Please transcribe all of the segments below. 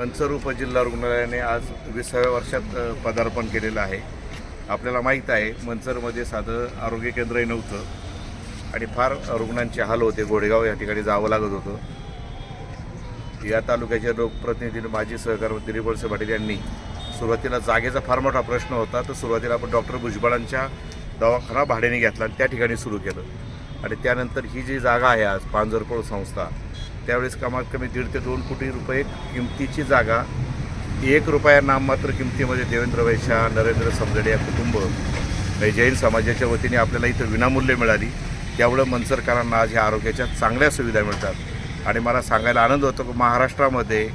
मंचर उपजिल्हा रुग्णालयाने आज विसाव्या वर्षात पदार्पण केलेलं आहे. आपल्याला माहीत आहे मंचरमध्ये साधं आरोग्य केंद्रही नव्हतं आणि फार रुग्णांचे हाल होते. घोडेगाव या ठिकाणी जावं लागत होतं. या तालुक्याच्या लोकप्रतिनिधीने माजी सहकार दिलीप वळसे पाटील यांनी सुरुवातीला जागेचा फार मोठा प्रश्न होता. तर सुरुवातीला आपण डॉक्टर भुजबळांच्या दवाखाना भाड्याने घेतला आणि त्या ठिकाणी सुरू केलं. आणि त्यानंतर ही जी जागा आहे आज पांजरपोळ संस्था त्यावेळेस कमात कमी दीड ते दोन कोटी रुपये किमतीची जागा. एक रुपया नाममात्र किमतीमध्ये देवेंद्र वैशा नरेंद्र समजडे या कुटुंब जैन समाजाच्या वतीने आपल्याला इथं विनामूल्य मिळाली. त्यामुळं मनसरकरांना आज ह्या आरोग्याच्या चांगल्या सुविधा मिळतात. आणि मला सांगायला आनंद होतो की महाराष्ट्रामध्ये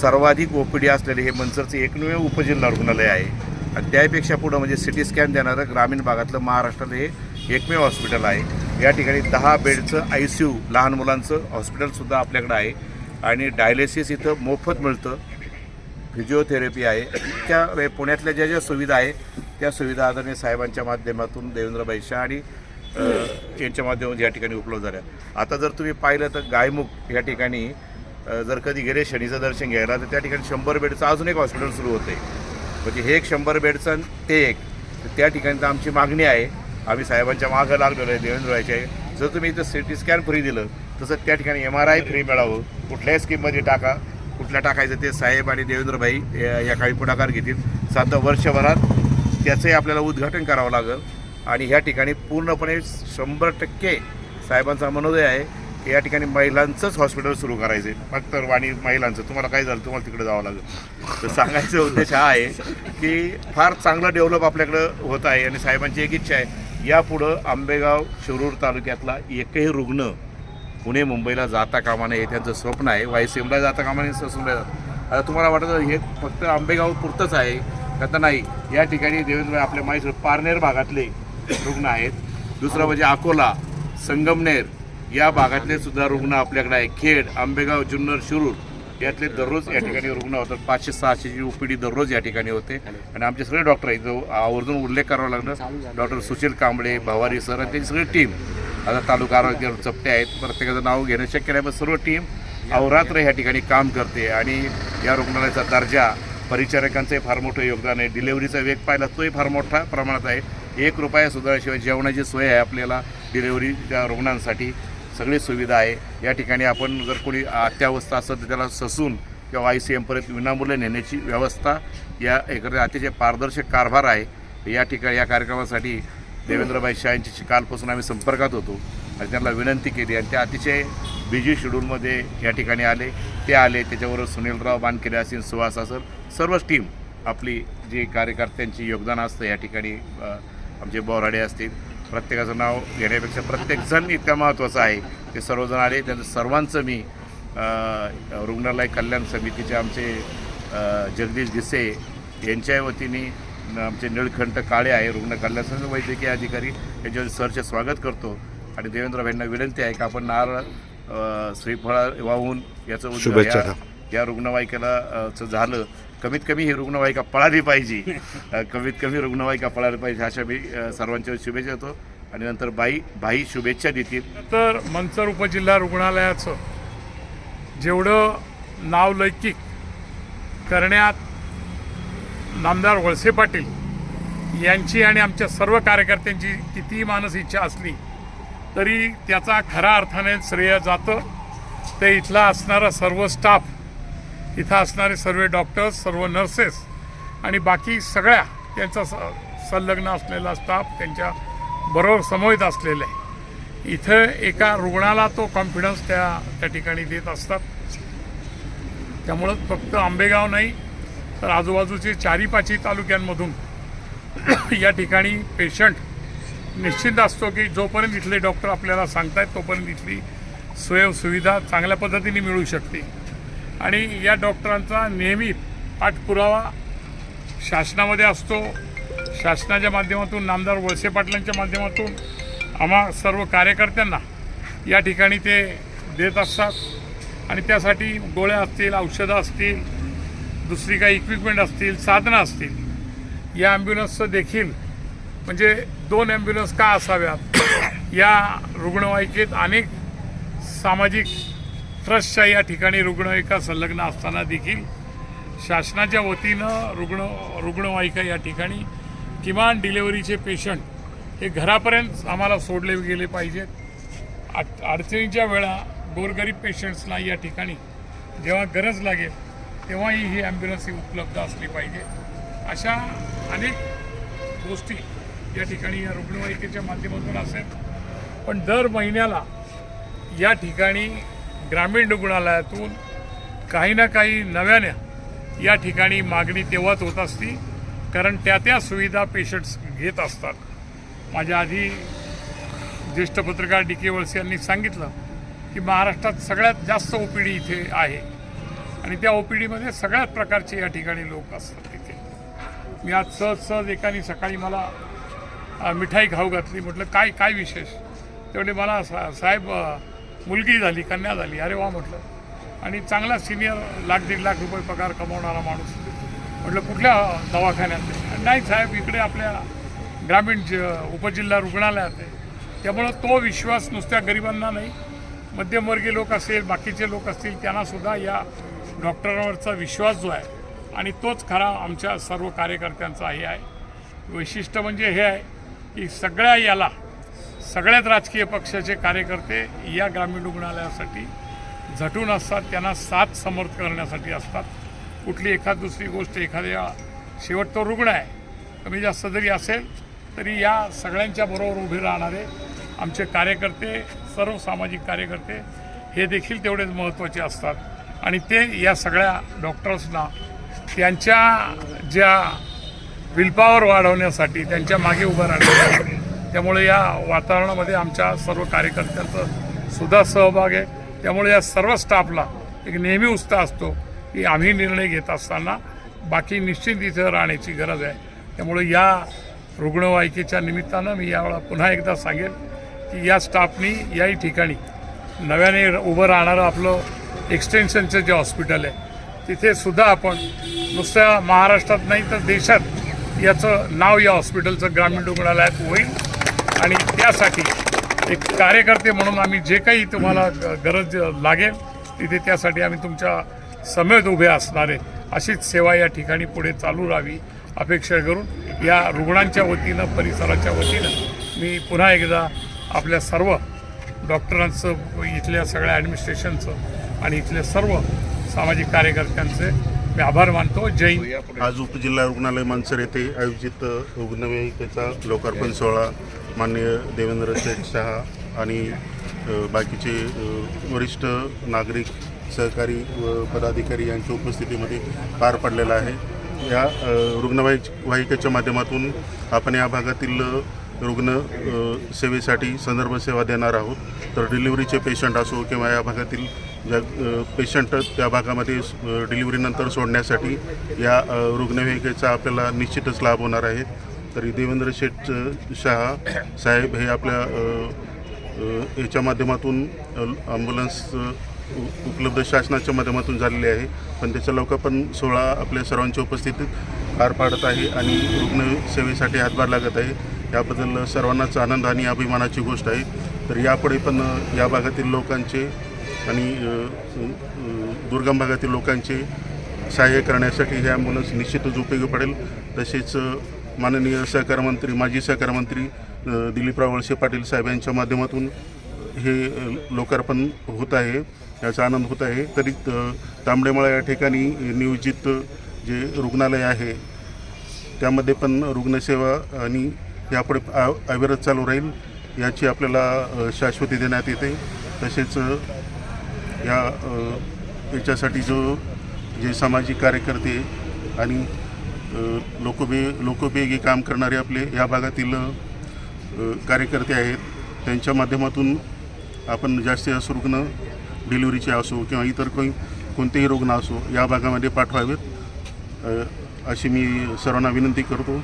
सर्वाधिक ओ पी डी असलेले हे मनसरचे एकमेव उपजिल्हा रुग्णालय आहे. आणि त्यापेक्षा पुढं म्हणजे सिटी स्कॅन देणारं ग्रामीण भागातलं महाराष्ट्रातलं हे एकमेव हॉस्पिटल आहे. या ठिकाणी दहा बेडचं आय सी यू लहान मुलांचं हॉस्पिटलसुद्धा आपल्याकडं आहे. आणि डायलिसिस इथं मोफत मिळतं. फिजिओथेरपी आहे. त्या पुण्यातल्या ज्या ज्या सुविधा आहे त्या सुविधा आदरणीय साहेबांच्या माध्यमातून देवेंद्रभाई शाह आणि यांच्या माध्यमातून या ठिकाणी उपलब्ध झाल्या. आता जर तुम्ही पाहिलं तर गायमुख या ठिकाणी जर कधी गेले शनीचं दर्शन घ्यायला तर त्या ठिकाणी शंभर बेडचं अजून एक हॉस्पिटल सुरू होतं आहे म्हणजे हे एक शंभर बेडचं आणि ते एक. तर त्या ठिकाणी तर आमची मागणी आहे आम्ही साहेबांच्या मागं लागलेलो आहे देवेंद्र जर तुम्ही इथं सी टी स्कॅन फ्री दिलं तसं त्या ठिकाणी एम आर आय फ्री मिळावं. कुठल्याही स्कीममध्ये टाका. कुठल्या टाकायचं ते साहेब आणि देवेंद्रभाई या या काही पुढाकार घेतील. साधं वर्षभरात त्याचंही आपल्याला उद्घाटन करावं लागेल. आणि ह्या ठिकाणी पूर्णपणे शंभर टक्के साहेबांचा मनोदय आहे की या ठिकाणी महिलांचंच हॉस्पिटल सुरू करायचं आहे फक्त आणि महिलांचं. तुम्हाला काय झालं? तुम्हाला तिकडे जावं लागेल. तर सांगायचा उद्देश हा आहे की फार चांगलं डेव्हलप आपल्याकडं होत आहे आणि साहेबांची एक इच्छा आहे. यापुढं आंबेगाव शिरूर तालुक्यातला एकही रुग्ण पुणे मुंबईला जाता कामा नये हे त्यांचं स्वप्न आहे. वाय जाता कामा नये ससूनला आता तुम्हाला वाटतं हे फक्त आंबेगाव पुरतंच आहे का तर नाही? या ठिकाणी देवेंद्र आपल्या माहिती पारनेर भागातले रुग्ण आहेत. दुसरं म्हणजे अकोला संगमनेर या भागातले सुद्धा रुग्ण आपल्याकडे आहे खेड आंबेगाव जुन्नर शिरूर यातले दररोज या ठिकाणी रुग्ण होतात. पाचशे सहाशेची ओपीडी दररोज या ठिकाणी होते. आणि आमचे सगळे डॉक्टर आहेत. जो आवर्जून उल्लेख करावा लागणार डॉक्टर सुशील कांबळे भवारी सर आणि त्यांची सगळी टीम. आता तालुका आरोग्य चपटे आहेत. प्रत्येकाचं नाव घेणं शक्य नाही पण सर्व टीम अवरात्र ह्या ठिकाणी काम करते. आणि या रुग्णालयाचा दर्जा परिचारकांचंही फार मोठं योगदान आहे. डिलेवरीचा वेग पाहिला तोही फार मोठा प्रमाणात आहे. एक रुपया सुद्धा शिवाय जेवणाची सोय आहे आपल्याला. डिलेवरीच्या रुग्णांसाठी सगळी सुविधा आहे. या ठिकाणी आपण जर कोणी अत्यावस्था असेल तर त्याला ससून किंवा आय सी एमपर्यंत विनामूल्य नेण्याची व्यवस्था या एकत्र अतिशय पारदर्शक कारभार आहे. या ठिकाणी या कार्यक्रमासाठी देवेंद्रभाई शाह यांच्याशी कालपासून आम्ही संपर्कात होतो आणि त्यांना विनंती केली आणि त्या अतिशय बिझी शेड्यूलमध्ये या ठिकाणी आले. ते आले त्याच्याबरोबर सुनीलराव बानकेरे असेल सुहास असेल. सर्वच टीम आपली जी कार्यकर्त्यांची योगदान असतं या ठिकाणी आमचे बोराडे असतील. प्रत्येकाचं नाव घेण्यापेक्षा प्रत्येकजण इतका महत्त्वाचं आहे. ते सर्वजण आले त्यांचं सर्वांचं मी रुग्णालय कल्याण समितीचे आमचे जगदीश गिसे यांच्या वतीने आमचे निळखंठ काळे आहे रुग्ण कल्याण संघ वैद्यकीय अधिकारी यांच्यावर सरचे स्वागत करतो. आणि देवेंद्र भाईंना विनंती आहे की आपण नारळ श्रीफळ वाहून याचं या- रुग्णवाहिकेला झालं. कमीत कमी ही रुग्णवाहिका पळाली पाहिजे. कमीत कमी रुग्णवाहिका पळाली पाहिजे अशा मी सर्वांच्या शुभेच्छा देतो. आणि नंतर बाई बाई शुभेच्छा देतील. तर मंचर उपजिल्हा रुग्णालयाचं जेवढं नावलौकिक करण्यात नामदार वळसे पाटील यांची आणि आमच्या सर्व कार्यकर्त्यांची कितीही मानस इच्छा असली तरी त्याचा खऱ्या अर्थाने श्रेय जातं. ते इथला असणारा सर्व स्टाफ इथं असणारे सर्व डॉक्टर्स सर्व नर्सेस आणि बाकी सगळ्या त्यांचा स- संलग्न असलेला स्टाफ त्यांच्या बरोबर समवेत असलेले. आहे इथं एका रुग्णाला तो कॉन्फिडन्स त्या त्या ठिकाणी देत असतात. त्यामुळं फक्त आंबेगाव नाही तर आजूबाजूचे चारी पाचही तालुक्यांमधून या ठिकाणी पेशंट निश्चित असतो की जोपर्यंत इथले डॉक्टर आपल्याला सांगतायत तोपर्यंत इथली सोय सुविधा चांगल्या पद्धतीने मिळू शकते. आणि या डॉक्टरांचा नेहमी पाठपुरावा शासनामध्ये असतो. शासनाच्या माध्यमातून नामदार वळसे पाटलांच्या माध्यमातून आम्हा सर्व कार्यकर्त्यांना या ठिकाणी ते देत असतात. आणि त्यासाठी गोळ्या असतील औषधं असतील दुसरी काही इक्विपमेंट असतील साधनं असतील. या ॲम्ब्युलन्सचं देखील म्हणजे दोन ॲम्ब्युलन्स का असाव्यात? या रुग्णवाहिकेत अनेक सामाजिक ट्रस्टच्या या ठिकाणी रुग्णवाहिका संलग्न असताना देखील शासनाच्या वतीनं रुग्ण रुग्णवाहिका या ठिकाणी किमान डिलेवरीचे पेशंट हे घरापर्यंत आम्हाला सोडले गेले पाहिजेत. अड अडचणीच्या वेळा गोरगरीब पेशंट्सना या ठिकाणी जेव्हा गरज लागेल तेव्हाही ही ॲम्ब्युलन्स ही उपलब्ध असली पाहिजे. अशा अनेक गोष्टी या ठिकाणी या रुग्णवाहिकेच्या माध्यमातून असेल. पण दर महिन्याला या ठिकाणी ग्रामीण रुग्णालयातून काही ना काही नव्यानं या ठिकाणी मागणी तेव्हाच होत असती कारण त्या त्या सुविधा पेशंट्स घेत असतात. माझ्या आधी ज्येष्ठ पत्रकार डी के वळसे यांनी सांगितलं की महाराष्ट्रात सगळ्यात जास्त ओ पी डी इथे आहे आणि त्या ओ पी डीमध्ये सगळ्याच प्रकारचे या ठिकाणी लोक असतात तिथे. मी आज सहज सहज एकाने सकाळी मला मिठाई खाऊ घातली म्हटलं काय काय विशेष? तेवढे मला सा साहेब मुलगी झाली कन्या झाली अरे वा म्हटलं. आणि चांगला सिनियर लाख दीड लाख रुपये पगार कमवणारा माणूस. म्हटलं कुठल्या दवाखान्यात नाही साहेब इकडे आपल्या ग्रामीण ज उपजिल्हा रुग्णालयात आहे. त्यामुळं तो विश्वास नुसत्या गरिबांना नाही. मध्यमवर्गीय लोक असेल बाकीचे लोक असतील त्यांनासुद्धा या डॉक्टरांवरचा विश्वास जो आहे आणि तोच खरा आमच्या सर्व कार्यकर्त्यांचा हे आहे. वैशिष्ट्य म्हणजे हे आहे की सगळ्या याला सगळ्याच राजकीय पक्षाचे कार्यकर्ते या ग्रामीण रुग्णालयासाठी झटून असतात त्यांना साथ समर्थ करण्यासाठी असतात. कुठली एखाद दुसरी गोष्ट एखाद्या शेवट तो रुग्ण आहे कमी जास्त जरी असेल तरी या सगळ्यांच्या बरोबर उभे राहणारे आमचे कार्यकर्ते सर्व सामाजिक कार्यकर्ते हे देखील तेवढेच महत्त्वाचे असतात. आणि ते या सगळ्या डॉक्टर्सना त्यांच्या ज्या विलपावर वाढवण्यासाठी त्यांच्या मागे उभं राहण्यासाठी त्यामुळे या वातावरणामध्ये आमच्या सर्व कार्यकर्त्यांचं सुद्धा सहभाग आहे. त्यामुळे या सर्व स्टाफला एक नेहमी उत्साह असतो की आम्ही निर्णय घेत असताना बाकी निश्चित इथं राहण्याची गरज आहे. त्यामुळे या रुग्णवाहिकेच्या निमित्तानं मी यावेळा पुन्हा एकदा सांगेन की या स्टाफनी याही ठिकाणी नव्याने उभं राहणारं आपलं एक्सटेन्शनचं जे हॉस्पिटल आहे तिथे सुद्धा आपण नुसत्या महाराष्ट्रात नाही तर देशात याचं नाव या हॉस्पिटलचं ग्रामीण रुग्णालयात होईल. आणि त्यासाठी एक कार्यकर्ते म्हणून आम्ही जे काही तुम्हाला गरज लागेल तिथे त्यासाठी आम्ही तुमच्या समेत उभे असणारे अशीच सेवा या ठिकाणी पुढे चालू राहावी अपेक्षा करून या रुग्णांच्या वतीनं परिसराच्या वतीनं मी पुन्हा एकदा आपल्या सर्व डॉक्टरांचं इथल्या सगळ्या ॲडमिनिस्ट्रेशनचं आणि इथल्या सर्व सामाजिक कार्यकर्त्यांचे मी आभार मानतो. जय आज उपजिल्हा रुग्णालय मानसर येथे आयोजित रुग्णवाहिकेचा लोकार्पण सोहळा माननीय देवेंद्र शेठ शहा आणि बाकीचे वरिष्ठ नागरिक सहकारी व पदाधिकारी यांच्या उपस्थितीमध्ये पार पडलेला आहे. या रुग्णवाहि वाहिकेच्या माध्यमातून आपण या भागातील रुग्ण सेवेसाठी संदर्भ सेवा देणार आहोत. तर डिलिव्हरीचे पेशंट असो किंवा या भागातील ज्या पेशंट त्या भागामध्ये डिलिव्हरीनंतर सोडण्यासाठी या रुग्णवाहिकेचा आपल्याला निश्चितच लाभ होणार आहे. तरी देवेंद्र शेठ शहा साहेब हे आपल्या याच्या माध्यमातून ॲम्ब्युलन्स उपलब्ध शासनाच्या माध्यमातून झालेले आहे. पण त्याचा लोकार्पण सोहळा आपल्या सर्वांच्या उपस्थितीत पार पाडत आहे आणि रुग्णसेवेसाठी हातभार लागत आहे. याबद्दल सर्वांनाच आनंद आणि अभिमानाची गोष्ट आहे. तर यापुढे पण या भागातील लोकांचे आणि दुर्गम भागातील लोकांचे सहाय्य करण्यासाठी हे ॲम्ब्युलन्स निश्चितच उपयोगी पडेल. तसेच माननीय सहकार मंत्री माजी सहकार मंत्री दिलीपराव वळसे पाटील साहेब यांच्या माध्यमातून हे लोकार्पण होत आहे याचा आनंद होत आहे. तरी तांबडेमाळा या ठिकाणी नियोजित जे रुग्णालय आहे त्यामध्ये पण रुग्णसेवा आणि यापुढे आ- अविरत चालू राहील याची आपल्याला शाश्वती देण्यात येते. तसेच या याच्यासाठी जो जे सामाजिक कार्यकर्ते आणि लोकोपे लोकोपयोगी काम करणारे आपले या भागातील कार्यकर्ते आहेत. त्यांच्या माध्यमातून आपण जास्तीत जास्त रुग्ण डिलिव्हरीचे असो किंवा इतर कोणी कोणतेही रुग्ण असो या भागामध्ये पाठवावेत. अशी मी सर्वांना विनंती करतो.